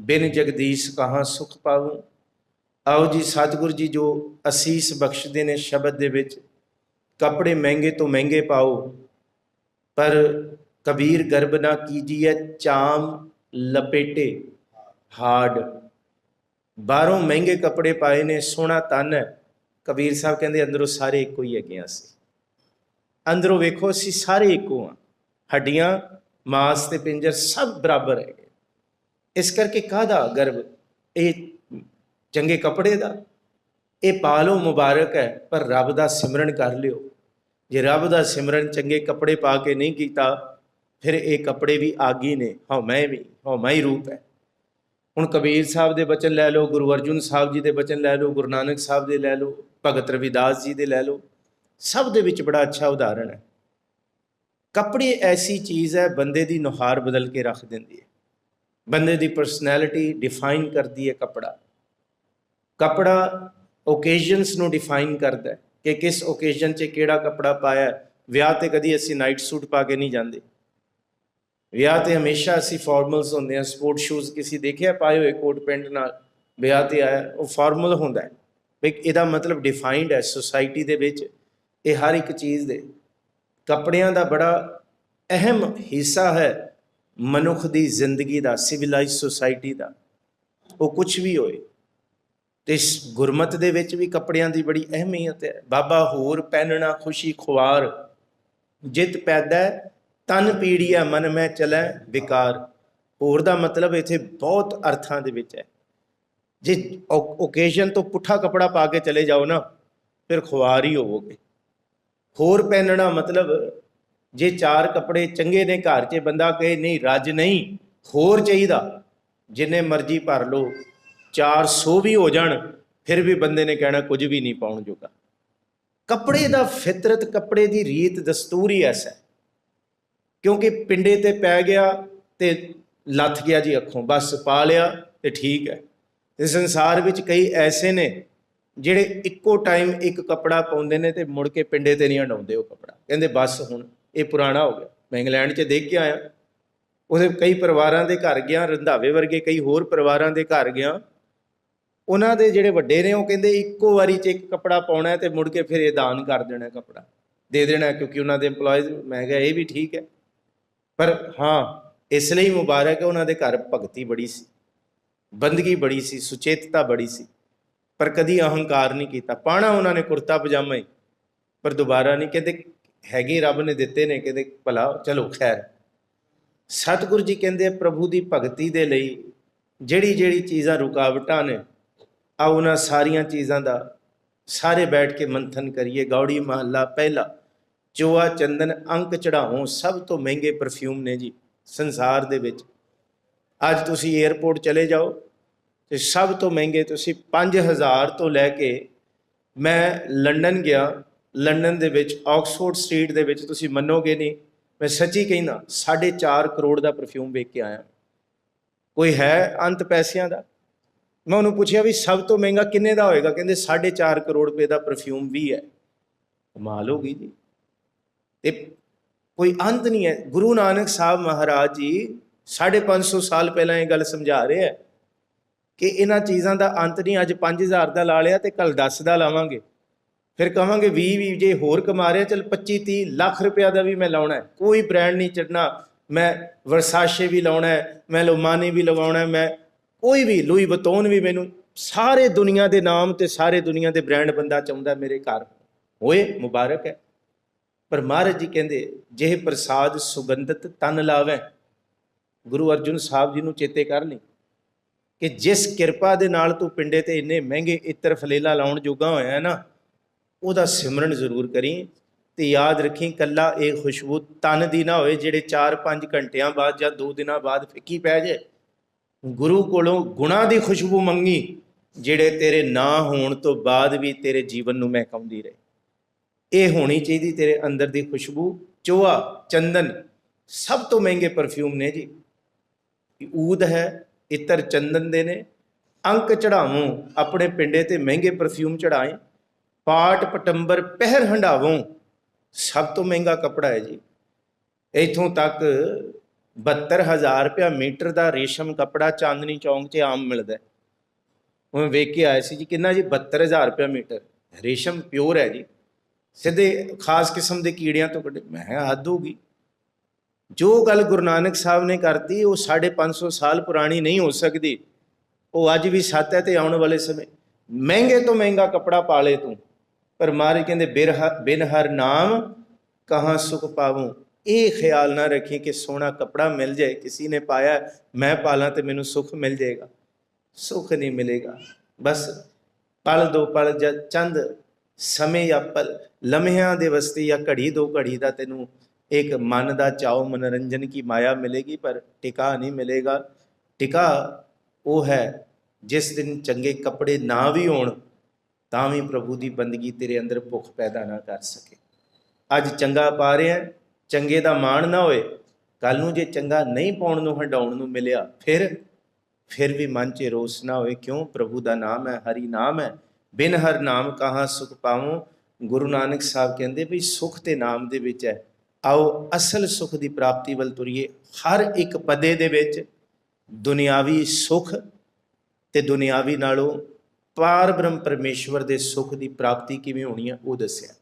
ਬਿਨ ਜਗਦੀਸ਼ ਕਹਾਂ ਸੁਖ ਪਾਵੂੰ? ਆਓ ਜੀ ਸਤਿਗੁਰੂ ਜੀ ਜੋ ਅਸੀਸ ਬਖਸ਼ਦੇ ਨੇ ਸ਼ਬਦ ਦੇ ਵਿੱਚ, ਕੱਪੜੇ ਮਹਿੰਗੇ ਤੋਂ ਮਹਿੰਗੇ ਪਾਓ, ਪਰ ਕਬੀਰ ਗਰਬ ਨਾ ਕੀਜੀਏ ਚਾਮ ਲਪੇਟੇ, ਹਾਰਡ। ਬਾਹਰੋਂ ਮਹਿੰਗੇ ਕੱਪੜੇ ਪਾਏ ਨੇ, ਸੋਹਣਾ ਤਨ ਹੈ। ਕਬੀਰ ਸਾਹਿਬ ਕਹਿੰਦੇ, ਅੰਦਰੋਂ ਸਾਰੇ ਇੱਕੋ ਹੀ ਹੈਗੇ ਹਾਂ ਅਸੀਂ। ਅੰਦਰੋਂ ਵੇਖੋ, ਅਸੀਂ ਸਾਰੇ ਇੱਕੋ ਆ। ਹੱਡੀਆਂ, ਮਾਸ ਤੇ ਪਿੰਜਰ ਸਭ ਬਰਾਬਰ ਹੈਗੇ। ਇਸ ਕਰਕੇ ਕਾਹਦਾ ਗਰਬ ਇਹ ਚੰਗੇ ਕੱਪੜੇ ਦਾ? ਇਹ ਪਾ ਲਓ ਮੁਬਾਰਕ ਹੈ, ਪਰ ਰੱਬ ਦਾ ਸਿਮਰਨ ਕਰ ਲਿਓ। ਜੇ ਰੱਬ ਦਾ ਸਿਮਰਨ ਚੰਗੇ ਕੱਪੜੇ ਪਾ ਕੇ ਨਹੀਂ ਕੀਤਾ, ਫਿਰ ਇਹ ਕੱਪੜੇ ਵੀ ਆਗੀ ਨੇ। ਹਉ ਮੈਂ ਵੀ, ਹਉ ਮੈਂ ਹੀ ਰੂਪ ਹੈ। ਹੁਣ ਕਬੀਰ ਸਾਹਿਬ ਦੇ ਬਚਨ ਲੈ ਲਓ, ਗੁਰੂ ਅਰਜੁਨ ਸਾਹਿਬ ਜੀ ਦੇ ਬਚਨ ਲੈ ਲਓ, ਗੁਰੂ ਨਾਨਕ ਸਾਹਿਬ ਦੇ ਲੈ ਲਓ, ਭਗਤ ਰਵਿਦਾਸ ਜੀ ਦੇ ਲੈ ਲਓ। ਸਭ ਦੇ ਵਿੱਚ ਬੜਾ ਅੱਛਾ ਉਦਾਹਰਣ ਹੈ। ਕੱਪੜੇ ਐਸੀ ਚੀਜ਼ ਹੈ, ਬੰਦੇ ਦੀ ਨੁਹਾਰ ਬਦਲ ਕੇ ਰੱਖ ਦਿੰਦੀ ਹੈ। ਬੰਦੇ ਦੀ ਪਰਸਨੈਲਿਟੀ ਡਿਫਾਈਨ ਕਰਦੀ ਹੈ ਕੱਪੜਾ। ਕੱਪੜਾ ਓਕੇਜ਼ਨਸ ਨੂੰ ਡਿਫਾਈਨ ਕਰਦਾ ਹੈ ਕਿ ਕਿਸ ਓਕੇਜ਼ਨ 'ਚ ਕਿਹੜਾ ਕੱਪੜਾ ਪਾਇਆ ਵਿਆਹ ਤੇ ਕਦੀ ਅਸੀਂ ਨਾਈਟ ਸੂਟ ਪਾ ਕੇ ਨਹੀਂ ਜਾਂਦੇ। ਵਿਆਹ ਤੇ ਹਮੇਸ਼ਾ ਅਸੀਂ ਫਾਰਮਲਸ ਹੁੰਦੇ ਆ ਸਪੋਰਟ ਸ਼ੂਜ਼ ਕਿਸੇ ਦੇਖਿਆ ਪਾਏ ਹੋਏ ਕੋਟ ਪੈਂਟ ਨਾਲ ਵਿਆਹ ਤੇ ਆਇਆ, ਉਹ ਫਾਰਮਲ ਹੁੰਦਾ ਹੈ। ਵੀ ਇਹਦਾ ਮਤਲਬ ਡਿਫਾਈਨਡ ਹੈ ਸੋਸਾਇਟੀ ਦੇ ਵਿੱਚ, ਇਹ ਹਰ ਇੱਕ ਚੀਜ਼ ਦੇ। ਕੱਪੜਿਆਂ ਦਾ ਬੜਾ ਅਹਿਮ ਹਿੱਸਾ ਹੈ ਮਨੁੱਖ ਦੀ ਜ਼ਿੰਦਗੀ ਦਾ ਸਿਵਲਾਈਜ਼ ਸੋਸਾਇਟੀ ਦਾ, ਉਹ ਕੁਝ ਵੀ ਹੋਏ, ਤੇ ਗੁਰਮਤ ਦੇ ਵਿੱਚ ਵੀ ਕੱਪੜਿਆਂ ਦੀ ਬੜੀ ਅਹਿਮੀਅਤ ਹੈ। ਬਾਬਾ ਹੋਰ ਪਹਿਨਣਾ, ਖੁਸ਼ੀ, ਖੁਆਰ, ਜਿਤ ਪੈਦਾ ਤਨ ਪੀੜੀਆ ਮਨ ਮੈਂ ਚਲੈ, ਵਿਕਾਰ। ਹੋਰ ਦਾ ਮਤਲਬ ਇੱਥੇ ਬਹੁਤ ਅਰਥਾਂ ਦੇ ਵਿੱਚ ਹੈ। ਜੇ ਓਕੇਜ਼ਨ ਤੋਂ ਪੁੱਠਾ ਕਪੜਾ ਪਾ ਕੇ ਚਲੇ ਜਾਓ ਨਾ, ਫਿਰ ਖੁਆਰ ਹੀ ਹੋਵੋਗੇ। ਹੋਰ ਪਹਿਨਣਾ ਮਤਲਬ ਜੇ ਚਾਰ ਕੱਪੜੇ ਚੰਗੇ ਨੇ ਘਰ 'ਚ, ਬੰਦਾ ਕਹੇ, ਨਹੀਂ, ਰੱਜ ਨਹੀਂ, ਹੋਰ ਚਾਹੀਦਾ। ਜਿੰਨੇ ਮਰਜ਼ੀ ਭਰ ਲਓ 400 ਵੀ ਹੋ ਜਾਣ, ਫਿਰ ਵੀ ਬੰਦੇ ਨੇ ਕਹਿਣਾ, ਕੁਝ ਵੀ ਨਹੀਂ ਪਾਉਣ ਜੋਗਾ। ਕੱਪੜੇ ਦਾ ਫਿਤਰਤ, ਕੱਪੜੇ ਦੀ ਰੀਤ ਦਸਤੂਰ ਹੀ ਐਸਾ ਕਿਉਂਕਿ ਪਿੰਡੇ ਤੇ ਪੈ ਗਿਆ ਤੇ ਲੱਥ ਗਿਆ ਜੀ ਅੱਖੋਂ, ਬਸ ਪਾ ਲਿਆ ਤੇ ਠੀਕ ਹੈ। ਤੇ ਸੰਸਾਰ ਵਿੱਚ ਕਈ ਐਸੇ ਨੇ ਜਿਹੜੇ ਇੱਕੋ ਟਾਈਮ ਇੱਕ ਕੱਪੜਾ ਪਾਉਂਦੇ ਨੇ ਤੇ ਮੁੜ ਕੇ ਪਿੰਡੇ ਤੇ ਨਹੀਂ ਹਟਾਉਂਦੇ ਉਹ ਕੱਪੜਾ। ਕਹਿੰਦੇ, ਬਸ ਹੁਣ ਇਹ ਪੁਰਾਣਾ ਹੋ ਗਿਆ। ਮੈਂ ਇੰਗਲੈਂਡ 'ਚ ਦੇਖ ਕੇ ਆਇਆ। ਉਹਦੇ ਕਈ ਪਰਿਵਾਰਾਂ ਦੇ ਘਰ ਗਿਆ, ਰੰਧਾਵੇ ਵਰਗੇ ਕਈ ਹੋਰ ਪਰਿਵਾਰਾਂ ਦੇ ਘਰ ਗਿਆ। ਉਹਨਾਂ ਦੇ ਜਿਹੜੇ ਵੱਡੇ ਨੇ, ਉਹ ਕਹਿੰਦੇ ਇੱਕੋ ਵਾਰੀ 'ਚ ਇੱਕ ਕੱਪੜਾ ਪਾਉਣਾ ਹੈ ਤੇ ਮੁੜ ਕੇ ਫਿਰ ਇਹ ਦਾਨ ਕਰ ਦੇਣਾ ਕੱਪੜਾ। ਦੇ ਦੇਣਾ ਕਿਉਂਕਿ ਉਹਨਾਂ ਦੇ EMPLOYEES, ਮੈਂ ਕਿਹਾ ਇਹ ਵੀ ਠੀਕ ਹੈ। ਪਰ ਹਾਂ, ਇਸ ਲਈ ਮੁਬਾਰਕ ਹੈ, ਉਹਨਾਂ ਦੇ ਘਰ ਭਗਤੀ ਬੜੀ ਸੀ। ਬੰਦਗੀ ਬੜੀ ਸੀ, ਸੁਚੇਤਤਾ ਬੜੀ ਸੀ। ਪਰ ਕਦੀ ਅਹੰਕਾਰ ਨਹੀਂ ਕੀਤਾ। ਪਾਣਾ ਉਹਨਾਂ ਨੇ ਕੁਰਤਾ ਪਜਾਮਾ ਹੀ, ਪਰ ਦੁਬਾਰਾ ਨਹੀਂ। ਕਹਿੰਦੇ ਹੈਗੇ ਰੱਬ ਨੇ ਦਿੱਤੇ ਨੇ ਕਹਿੰਦੇ ਭਲਾ, ਚਲੋ ਖੈਰ। ਸਤਿਗੁਰੂ ਜੀ ਕਹਿੰਦੇ ਪ੍ਰਭੂ ਦੀ ਭਗਤੀ ਦੇ ਲਈ ਜਿਹੜੀ ਜਿਹੜੀ ਚੀਜ਼ਾਂ ਰੁਕਾਵਟਾਂ ਨੇ ਆ ਉਹਨਾਂ ਸਾਰੀਆਂ ਚੀਜ਼ਾਂ ਦਾ ਸਾਰੇ ਬੈਠ ਕੇ ਮੰਥਨ ਕਰੀਏ। ਗੌੜੀ ਮਹੱਲਾ ਪਹਿਲਾ ਚੋਆ ਚੰਦਨ, ਅੰਕ ਚੜਾਉ ਸਭ ਤੋਂ ਮਹਿੰਗੇ ਪਰਫਿਊਮ ਨੇ ਜੀ ਸੰਸਾਰ ਦੇ ਵਿੱਚ। ਅੱਜ ਤੁਸੀਂ 에어ਪੋਰਟ ਚਲੇ ਜਾਓ ਤੇ ਸਭ ਤੋਂ ਮਹਿੰਗੇ ਤੁਸੀਂ 5000 ਤੋਂ ਲੈ ਕੇ ਮੈਂ ਲੰਡਨ ਗਿਆ। ਲੰਡਨ ਦੇ ਵਿੱਚ, ਆਕਸਫੋਰਡ ਸਟਰੀਟ ਦੇ ਵਿੱਚ ਤੁਸੀਂ ਮੰਨੋਗੇ ਨਹੀਂ, ਮੈਂ ਸੱਚੀ ਕਹਿੰਦਾ 4.5 ਕਰੋੜ ਦਾ ਪਰਫਿਊਮ ਵੇਖ ਕੇ ਆਇਆ। ਕੋਈ ਹੈ ਅੰਤ ਪੈਸਿਆਂ ਦਾ? ਮੈਂ ਉਹਨੂੰ ਪੁੱਛਿਆ ਵੀ ਸਭ ਤੋਂ ਮਹਿੰਗਾ ਕਿੰਨੇ ਦਾ ਹੋਏਗਾ? ਕਹਿੰਦੇ 4.5 ਕਰੋੜ ਰੁਪਏ ਦਾ ਪਰਫਿਊਮ ਵੀ ਹੈ। ਕਮਾਲ ਹੋ ਗਈ ਜੀ। ਤੇ ਕੋਈ ਅੰਤ ਨਹੀਂ ਹੈ। ਗੁਰੂ ਨਾਨਕ ਸਾਹਿਬ ਮਹਾਰਾਜ ਜੀ 550 ਸਾਲ ਪਹਿਲਾਂ ਇਹ ਗੱਲ ਸਮਝਾ ਰਹੇ ਹੈ ਕਿ ਇਹਨਾਂ ਚੀਜ਼ਾਂ ਦਾ ਅੰਤ ਨਹੀਂ, ਅੱਜ 5000 ਦਾ ਲਾ ਲਿਆ ਤੇ ਕੱਲ 10 ਦਾ ਲਾਵਾਂਗੇ। ਫਿਰ ਕਹਾਂਗੇ 20 20 ਜੇ ਹੋਰ ਕਮਾ ਰਿਹਾ, ਚਲ 25 30 ਲੱਖ ਰੁਪਇਆ ਦਾ ਵੀ ਮੈਂ ਲਾਉਣਾ ਕੋਈ ਬ੍ਰਾਂਡ ਨਹੀਂ ਚੜਨਾ ਮੈਂ ਵਰਸਾਸ਼ੇ ਵੀ ਲਾਉਣਾ ਮੈਂ ਲੋਮਾਨੀ ਵੀ ਲਗਾਉਣਾ ਮੈਂ ਕੋਈ ਵੀ ਲੂਈ ਬਤੌਨ ਵੀ ਮੈਨੂੰ ਸਾਰੇ ਦੁਨੀਆ ਦੇ ਨਾਮ ਤੇ ਸਾਰੇ ਦੁਨੀਆ ਦੇ ਬ੍ਰਾਂਡ ਬੰਦਾ ਚਾਹੁੰਦਾ ਮੇਰੇ ਘਰ। ਹੋਏ ਮੁਬਾਰਕ ਹੈ। ਪਰ ਮਹਾਰਾਜ ਜੀ ਕਹਿੰਦੇ ਜਿਹੇ ਪ੍ਰਸਾਦ ਸੁਗੰਧਤ ਤਨ ਲਾਵੇ। ਗੁਰੂ ਅਰਜੁਨ ਸਾਹਿਬ ਜੀ ਨੂੰ ਚੇਤੇ ਕਰ ਲਈ ਕਿ ਜਿਸ ਕਿਰਪਾ ਦੇ ਨਾਲ ਤੂੰ ਪਿੰਡੇ ਤੇ ਇੰਨੇ ਮਹਿੰਗੇ ਇਤਰ ਫਲੇਲਾ ਲਾਉਣ ਜੋਗਾ ਹੋਇਆ ਹੈ ਨਾ ਉਹਦਾ ਸਿਮਰਨ ਜ਼ਰੂਰ ਕਰੀ ਤੇ ਯਾਦ ਰੱਖੀ ਕੱਲਾ ਇਹ ਖੁਸ਼ਬੂ ਤਨ ਦੀ ਨਾ ਹੋਏ ਜਿਹੜੇ 4-5 ਘੰਟਿਆਂ ਬਾਅਦ ਜਾਂ 2 ਦਿਨਾਂ ਬਾਅਦ ਫਿੱਕੀ ਪੈ ਜੇ ਗੁਰੂ ਕੋਲੋਂ ਗੁਣਾ ਦੀ ਖੁਸ਼ਬੂ ਮੰਗੀ, ਜਿਹੜੇ ਤੇਰੇ ਨਾ ਹੋਣ ਤੋਂ ਬਾਅਦ ਵੀ ਤੇਰੇ ਜੀਵਨ ਨੂੰ ਮਹਿਕਾਉਂਦੀ ਰਹੇ। ਇਹ ਹੋਣੀ ਚਾਹੀਦੀ ਤੇਰੇ ਅੰਦਰ ਦੀ ਖੁਸ਼ਬੂ। ਚੋਆ ਚੰਦਨ, ਸਭ ਤੋਂ ਮਹਿੰਗੇ ਪਰਫਿਊਮ ਨੇ ਜੀ। ਊਦ ਹੈ, ਇਤਰ ਚੰਦਨ ਦੇ ਨੇ। ਅੰਕ ਚੜਾਵੋਂ ਆਪਣੇ ਪਿੰਡੇ ਤੇ ਮਹਿੰਗੇ ਪਰਫਿਊਮ ਚੜਾਏ ਪਾਟ ਪਟੰਬਰ ਪਹਿਰ ਹੰਡਾਵੋਂ ਸਭ ਤੋਂ ਮਹਿੰਗਾ ਕਪੜਾ ਹੈ ਜੀ। ਇਥੋਂ ਤੱਕ 72000 ਰੁਪਇਆ ਮੀਟਰ ਦਾ ਰੇਸ਼ਮ ਕੱਪੜਾ ਚਾਂਦਨੀ ਚੌਂਕ 'ਚ ਆਮ ਮਿਲਦਾ ਉਹ ਵੇਖ ਕੇ ਆਇਆ ਸੀ ਜੀ, ਕਿੰਨਾ ਜੀ 72000 ਰੁਪਇਆ ਮੀਟਰ। ਰੇਸ਼ਮ ਪਿਓਰ ਹੈ ਜੀ। ਸਿੱਧੇ ਖਾਸ ਕਿਸਮ ਦੇ ਕੀੜਿਆਂ ਤੋਂ ਕੱਢੇ। ਮੈਂ ਕਿਹਾ, ਹੱਦ ਹੋ ਜੋ ਗੱਲ ਗੁਰੂ ਨਾਨਕ ਸਾਹਿਬ ਨੇ ਕਰਤੀ, ਉਹ 550 ਸਾਲ ਪੁਰਾਣੀ ਨਹੀਂ ਹੋ ਸਕਦੀ। ਉਹ ਅੱਜ ਵੀ ਸੱਤ ਹੈ ਤੇ ਆਉਣ ਵਾਲੇ ਸਮੇਂ। ਮਹਿੰਗੇ ਤੋਂ ਮਹਿੰਗਾ ਕਪੜਾ ਪਾ ਲੈ ਤੂੰ। ਪਰ ਮਾਰੇ ਕਹਿੰਦੇ, ਬਿਰਹ ਬਿਨ ਹਰ ਨਾਮ ਕਹਾਂ ਸੁਖ ਪਾਵੂੰ। ਇਹ ਖਿਆਲ ਨਾ ਰੱਖੀ ਕਿ ਸੋਹਣਾ ਕਪੜਾ ਮਿਲ ਜਾਏ, ਕਿਸੇ ਨੇ ਪਾਇਆ, ਮੈਂ ਪਾਲਾਂ ਤੇ ਮੈਨੂੰ ਸੁਖ ਮਿਲ ਜਾਏਗਾ। ਸੁਖ ਨਹੀਂ ਮਿਲੇਗਾ। ਬਸ ਪਲ ਦੋ ਪਲ ਜਾਂ ਚੰਦ, ਸਮੇਂ ਜਾਂ ਪਲ, ਲਮਹਿਆਂ ਦੇ ਵਸਤੇ ਜਾਂ ਘੜੀ ਦੋ ਘੜੀ ਦਾ ਤੈਨੂੰ ਇੱਕ ਮਨ ਦਾ ਚਾਉ, ਮਨੋਰੰਜਨ ਕੀ ਮਾਇਆ ਮਿਲੇਗੀ, ਪਰ ਟਿਕਾ ਨਹੀਂ ਮਿਲੇਗਾ। ਟਿਕਾ ਉਹ ਹੈ ਜਿਸ ਦਿਨ ਚੰਗੇ ਕੱਪੜੇ ਨਾ ਵੀ ਹੋਣ ਤਾਂ ਵੀ ਪ੍ਰਭੂ ਦੀ ਬੰਦਗੀ ਤੇਰੇ ਅੰਦਰ ਭੁੱਖ ਪੈਦਾ ਨਾ ਕਰ ਸਕੇ। ਅੱਜ ਚੰਗਾ ਪਾ ਰਿਹਾ ਚੰਗੇ ਦਾ ਮਾਣ ਨਾ ਹੋਏ ਕੱਲ ਨੂੰ ਜੇ ਚੰਗਾ ਨਹੀਂ ਪਾਉਣ ਨੂੰ ਹਟਾਉਣ ਨੂੰ ਮਿਲਿਆ, ਫਿਰ ਫਿਰ ਵੀ ਮਨ 'ਚ ਰੋਸ ਨਾ ਹੋਏ, ਕਿਉਂ? ਪ੍ਰਭੂ ਦਾ ਨਾਮ ਹੈ, ਹਰੀ ਨਾਮ ਹੈ, ਬਿਨ ਹਰ ਨਾਮ ਕਹਾਂ ਸੁਖ ਪਾਵੋ? ਗੁਰੂ ਨਾਨਕ ਸਾਹਿਬ ਕਹਿੰਦੇ ਵੀ ਸੁਖ ਤੇ ਨਾਮ ਦੇ ਵਿੱਚ ਹੈ। ਆਓ ਅਸਲ ਸੁਖ ਦੀ ਪ੍ਰਾਪਤੀ ਵੱਲ ਤੁਰੀਏ। ਹਰ ਇੱਕ ਪਦੇ ਦੇ ਵਿੱਚ ਦੁਨਿਆਵੀ ਸੁਖ ਤੇ ਦੁਨਿਆਵੀ ਨਾਲੋਂ ਪਾਰ ਬ੍ਰਹਮ ਪਰਮੇਸ਼ਵਰ ਦੇ ਸੁੱਖ ਦੀ ਪ੍ਰਾਪਤੀ ਕਿਵੇਂ ਹੋਣੀ ਹੈ ਉਹ ਦੱਸਿਆ।